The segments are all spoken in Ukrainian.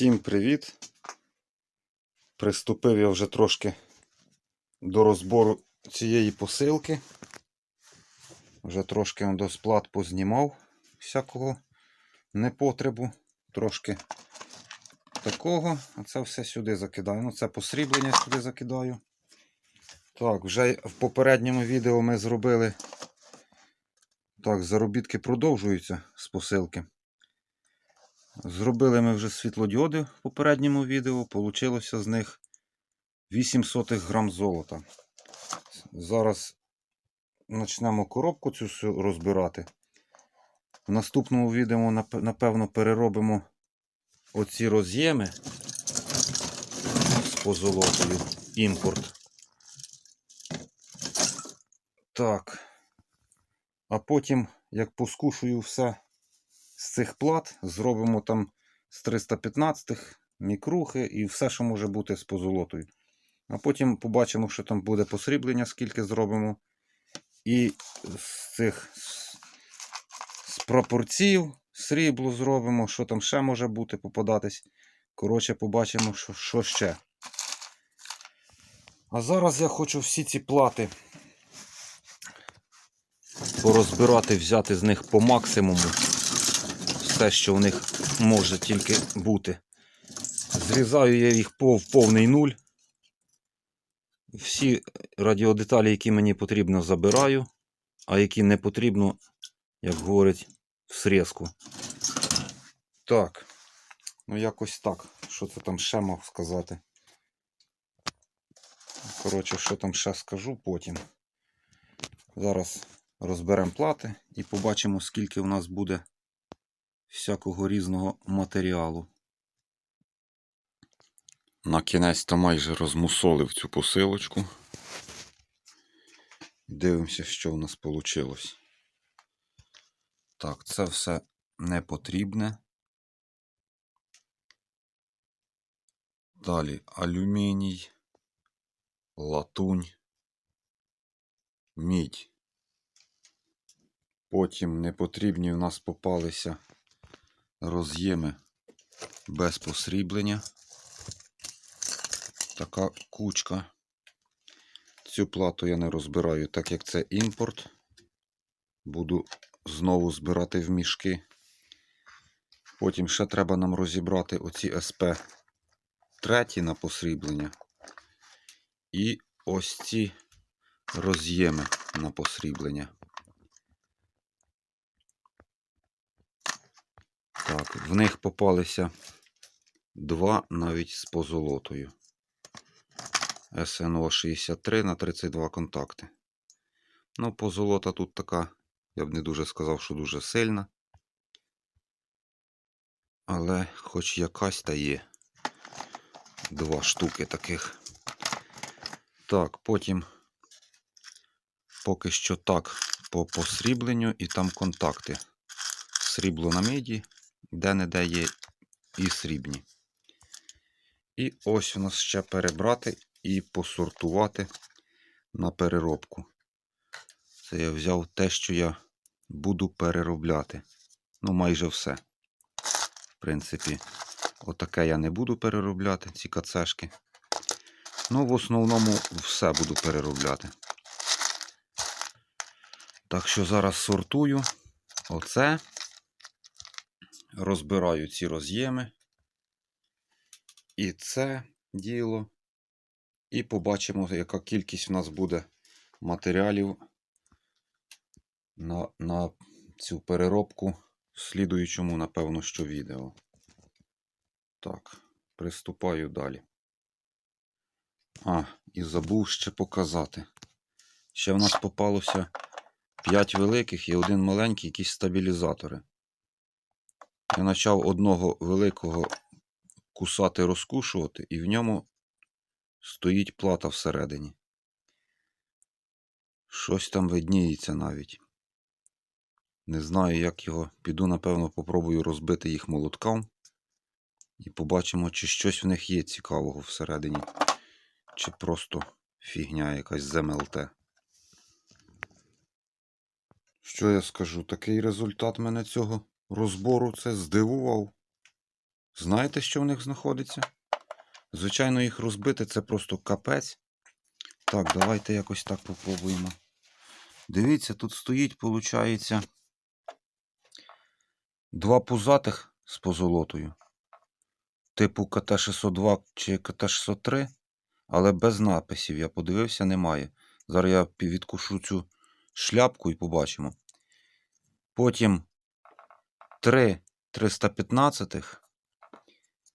Всім привіт! Приступив я вже трошки до розбору цієї посилки. Вже трошки до сплат познімав всякого непотребу. Трошки такого, а це все сюди закидаю. Ну, це посріблення сюди закидаю. Так, вже в попередньому відео ми зробили. Так, заробітки продовжуються з посилки. Зробили ми вже світлодіоди в попередньому відео. Получилося з них 8 сотих грам золота. Зараз почнемо коробку цю розбирати. В наступному відео, напевно, переробимо оці роз'єми з позолотою. Імпорт. Так. А потім, як поскушую все з цих плат, зробимо там з 315 мікрухи і все, що може бути з позолотою. А потім побачимо, що там буде посріблення, скільки зробимо. І з цих з- пропорцій срібло зробимо, що там ще може бути, попадатись. Коротше, побачимо, що, що ще. А зараз я хочу всі ці плати порозбирати, взяти з них по максимуму все, що в них може тільки бути. Зрізаю я їх в повний нуль. Всі радіодеталі, які мені потрібно, забираю, а які не потрібно, як говорять, в срізку. Так. Ну, якось так. Що це там ще мав сказати? Коротше, що там ще скажу потім. Зараз розберемо плати і побачимо, скільки в нас буде всякого різного матеріалу. На кінець то майже розмусолив цю посилочку. Дивимося, що в нас вийшло. Так, це все не потрібне. Далі алюміній, латунь, мідь. Потім непотрібні в нас попалися роз'єми без посріблення. Така кучка. Цю плату я не розбираю, так як це імпорт. Буду знову збирати в мішки. Потім ще треба нам розібрати оці СП треті на посріблення. І ось ці роз'єми на посріблення. Так, в них попалися два навіть з позолотою. СНО 63 на 32 контакти. Ну, позолота тут така, я б не дуже сказав, що дуже сильна. Але хоч якась та є. Два штуки таких. Так, потім поки що так по посрібленню і там контакти. Срібло на міді, де-не-де є і срібні. І ось у нас ще перебрати і посортувати на переробку. Це я взяв те, що я буду переробляти. Ну, майже все. В принципі, отаке я не буду переробляти, ці кацешки. Ну, в основному все буду переробляти. Так що зараз сортую оце. Розбираю ці роз'єми. І це діло. І побачимо, яка кількість у нас буде матеріалів на, на цю переробку в слідуючому, напевно, що відео. Так, приступаю далі. А, і забув ще показати. Ще в нас попалося 5 великих і один маленький якісь стабілізатори. Я почав одного великого кусати, розкушувати, і в ньому стоїть плата всередині. Щось там видніється навіть. Не знаю, як його. Піду, напевно, попробую розбити їх молотком. І побачимо, чи щось в них є цікавого всередині, чи просто фігня якась з МЛТ. Що я скажу? Такий результат мене цього розбору це здивував. Знаєте, що в них знаходиться? Звичайно, їх розбити це просто капець. Так, давайте якось так попробуємо. Дивіться, тут стоїть, виходить, два пузатих з позолотою. Типу КТ-602 чи КТ-603, але без написів. Я подивився, немає. Зараз я відкушу цю шляпку і побачимо. Потім три 315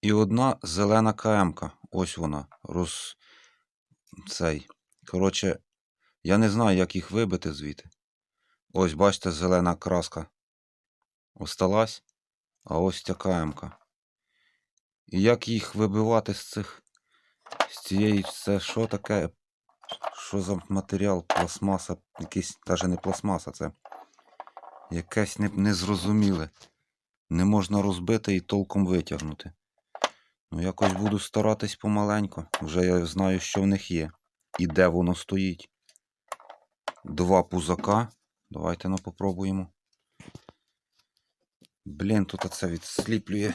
і одна зелена КМ-ка. Ось вона. Роз... Цей. Коротше, я не знаю, як їх вибити звідти. Ось, бачите, зелена краска осталась, а ось ця КМ-ка. І як їх вибивати з цих. З цієї. Це що таке? Що за матеріал? Пластмаса. Якийсь, навіть не пластмаса, це якесь не- незрозуміле. Не можна розбити і толком витягнути. Ну, якось буду старатись помаленько. Вже я знаю, що в них є. І де воно стоїть. Два пузака. Давайте ну попробуємо. Блін, тут це відсліплює.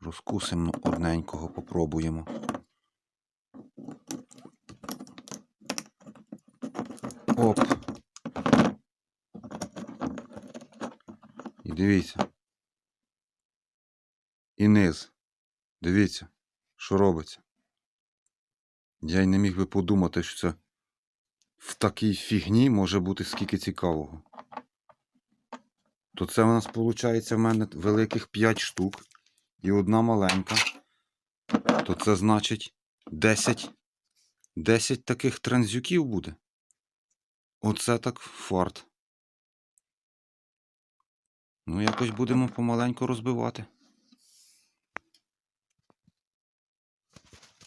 Розкусимо одненького, попробуємо. Оп. І дивіться. І низ. Дивіться, що робиться. Я й не міг би подумати, що це в такій фігні може бути скільки цікавого. То це у нас виходить в мене великих 5 штук і одна маленька. То це значить 10, 10 таких транзюків буде. Оце так фарт. Ну, якось будемо помаленьку розбивати.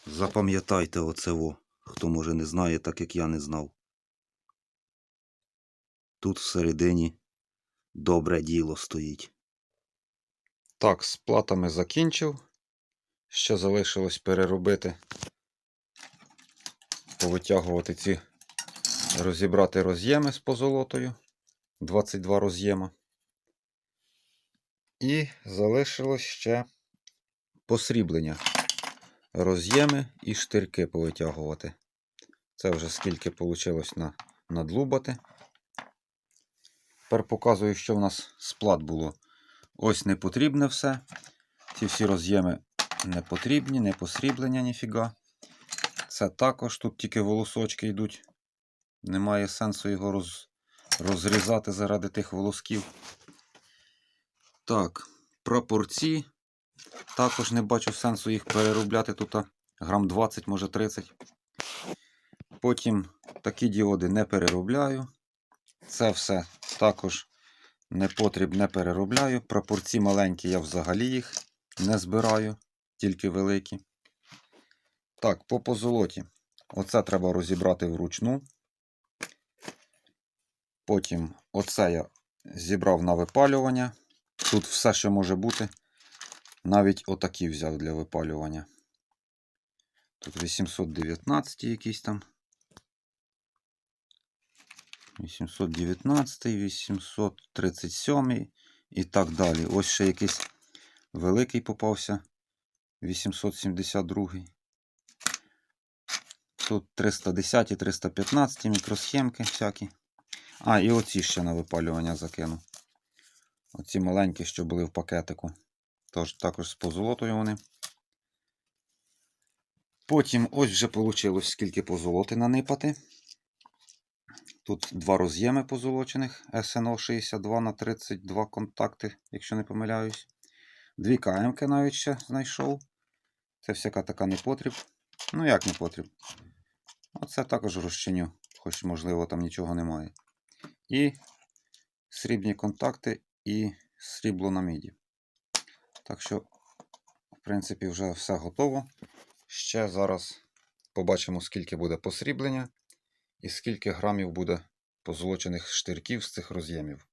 Запам'ятайте оце во, хто може не знає, так як я не знав. Тут всередині добре діло стоїть. Так, з платами закінчив. Ще залишилось переробити, повитягувати ці, розібрати роз'єми з позолотою. 22 роз'єма. І залишилось ще посріблення. Роз'єми і штирки повитягувати. Це вже скільки вийшло на, надлубати. Тепер показую, що в нас з плат було. Ось не потрібне все. Ці всі роз'єми не потрібні, не посріблення ніфіга. Це також тут тільки волосочки йдуть. Немає сенсу його роз, розрізати заради тих волосків. Так, прапорці. Також не бачу сенсу їх переробляти тут грам 20, може 30. Потім такі діоди не переробляю. Це все також не потріб переробляю. Прапорці маленькі, я взагалі їх не збираю, тільки великі. Так, по позолоті. Оце треба розібрати вручну. Потім оце я зібрав на випалювання. Тут все, що може бути. Навіть отакі взяв для випалювання. Тут 819 якийсь там. 819, 837 і так далі. Ось ще якийсь великий попався. 872. Тут 310 і 315 мікросхемки всякі. А, і оці ще на випалювання закину. Оці маленькі, що були в пакетику. Тож також з позолотою вони. Потім ось вже вийшло скільки позолоти нанипати. Тут два роз'єми позолочених СНО 62 на 32 контакти, якщо не помиляюсь. Дві КМки навіть ще знайшов. Це всяка така непотріб. Ну як непотріб? Оце також розчиню, хоч, можливо, там нічого немає. І срібні контакти і срібло на міді. Так що, в принципі, вже все готово. Ще зараз побачимо, скільки буде посріблення і скільки грамів буде позолочених штирків з цих роз'ємів.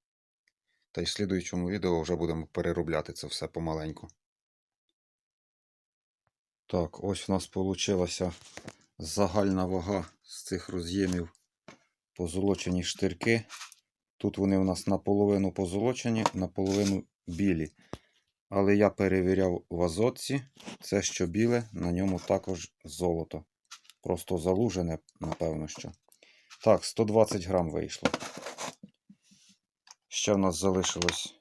Та й в слідуючому відео вже будемо переробляти це все помаленьку. Так, ось у нас вийшла загальна вага з цих роз'ємів позолочені штирки. Тут вони у нас наполовину позолочені, наполовину білі. Але я перевіряв в азотці. Це що біле, на ньому також золото. Просто залужене, напевно, що. Так, 120 грам вийшло. Ще в нас залишилось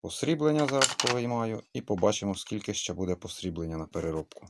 посріблення, зараз повиймаю, і побачимо, скільки ще буде посріблення на переробку.